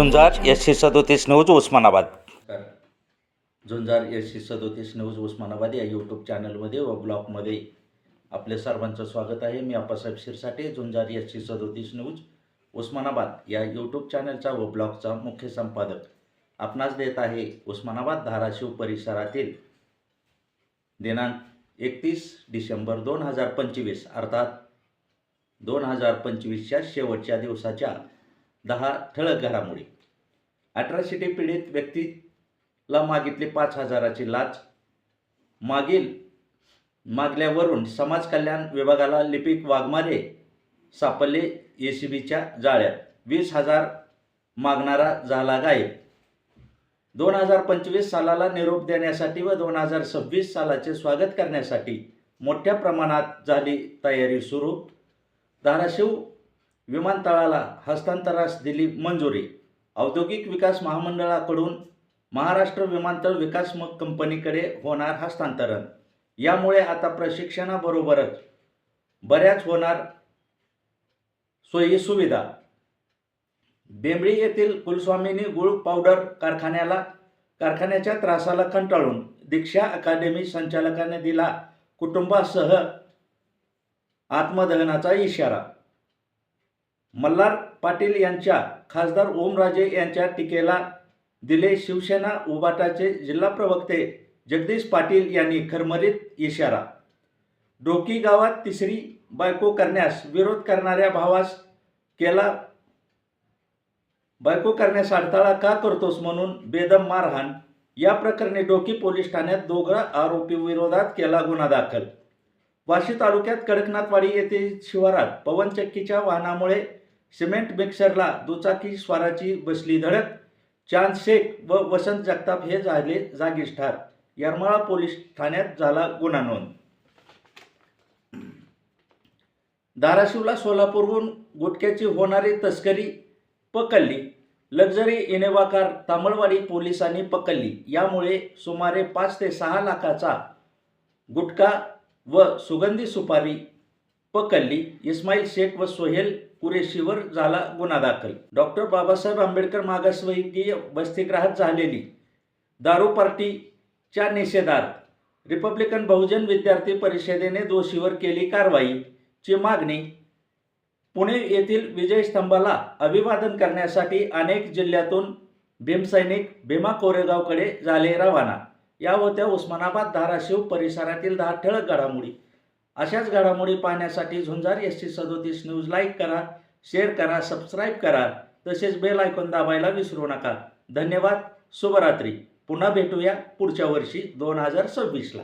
झुंजार एसशे सदोतीस news Osmanabad. Jhunjar Jhunjar C सदोतीस न्यूज उस्मानाबाद या यूट्यूब चॅनलमध्ये व ब्लॉगमध्ये आपले सर्वांचं स्वागत आहे. मी आप्पासाहेब शिरसाटे झुंजार सी सदोतीस न्यूज उस्मानाबाद या यूट्यूब चॅनलचा व ब्लॉगचा मुख्य संपादक आपणास देत आहे उस्मानाबाद धाराशिव परिसरातील दिनांक एकतीस डिसेंबर दोन हजार पंचवीस अर्थात दोन हजार पंचवीसच्या शेवटच्या दिवसाच्या दहा ठळक घडामोडी. अट्रॉसिटी पीडित व्यक्तीला मागितली पाच हजाराची लाच. मागील मागल्यावरून समाज कल्याण विभागाला लिपिक वाघमारे सापडले ए सी बीच्या जाळ्यात. वीस हजार मागणारा झाला गायब. दोन हजार पंचवीस सालाला निरोप देण्यासाठी व दोन हजार सव्वीस सालाचे स्वागत करण्यासाठी मोठ्या प्रमाणात झाली तयारी सुरू. धाराशिव विमानतळाला हस्तांतरास दिली मंजुरी. औद्योगिक विकास महामंडळाकडून महाराष्ट्र विमानतळ विकास कंपनीकडे होणार हस्तांतरण. यामुळे आता प्रशिक्षणाबरोबरच बऱ्याच होणार सोयी सुविधा. बेंबळी येथील कुलस्वामीनी गुळ पावडर कारखान्याला कारखान्याच्या त्रासाला कंटाळून दीक्षा अकादमी संचालकाने दिला कुटुंबासह आत्मदहनाचा इशारा. मल्हार पाटील यांच्या खासदार ओमराजे यांच्या टीकेला दिले शिवसेना उबाटाचे जिल्हा प्रवक्ते जगदीश पाटील यांनी खरमरीत इशारा. डोकी गावात तिसरी बायको करण्यास विरोध करणाऱ्या भावास केला बायको करण्यास अडथळा का करतोस म्हणून बेदम मारहाण. या प्रकरणी डोकी पोलीस ठाण्यात दोघा आरोपी विरोधात केला गुन्हा दाखल. वाशी तालुक्यात कडकनाथवाडी येथे शिवारात पवनचक्कीच्या वाहनामुळे सिमेंट मिक्सरला दुचाकी स्वाराची बसली धडक चांद शेख व वसंत जगताप हे झाले जागीच ठार यरमाळा पोलीस ठाण्यात झाला गुन्हा नोंद. धाराशिवला सोलापूरहून गुटख्याची होणारी तस्करी पकडली. लक्झरी इनेवा कार तामळवाडी पोलिसांनी पकडली. यामुळे सुमारे पाच ते सहा लाखाचा गुटखा व सुगंधी सुपारी पकडली. इस्माईल शेख व सोहेल कुरेशीवर झाला गुन्हा दाखल. डॉक्टर बाबासाहेब आंबेडकर मागासवर्गीय वसतिगृहात झालेली दारू पार्टीच्या निषेधार्थ रिपब्लिकन बहुजन विद्यार्थी परिषदेने दोषीवर केली कारवाईची मागणी. पुणे येथील विजयस्तंभाला अभिवादन करण्यासाठी अनेक जिल्ह्यातून भीमसैनिक भीमा कोरेगावकडे झाले रवाना. या होत्या उस्मानाबाद धाराशिव परिसरातील दहा ठळक घडामोडी. अशाच घडामोडी पाहण्यासाठी झुंजार एस टी सदोतीस न्यूज लाईक करा शेअर करा सबस्क्राईब करा तसेच बेल आयकॉन दाबायला विसरू नका. धन्यवाद शुभरात्री. पुन्हा भेटूया पुढच्या वर्षी दोन हजार सव्वीसला.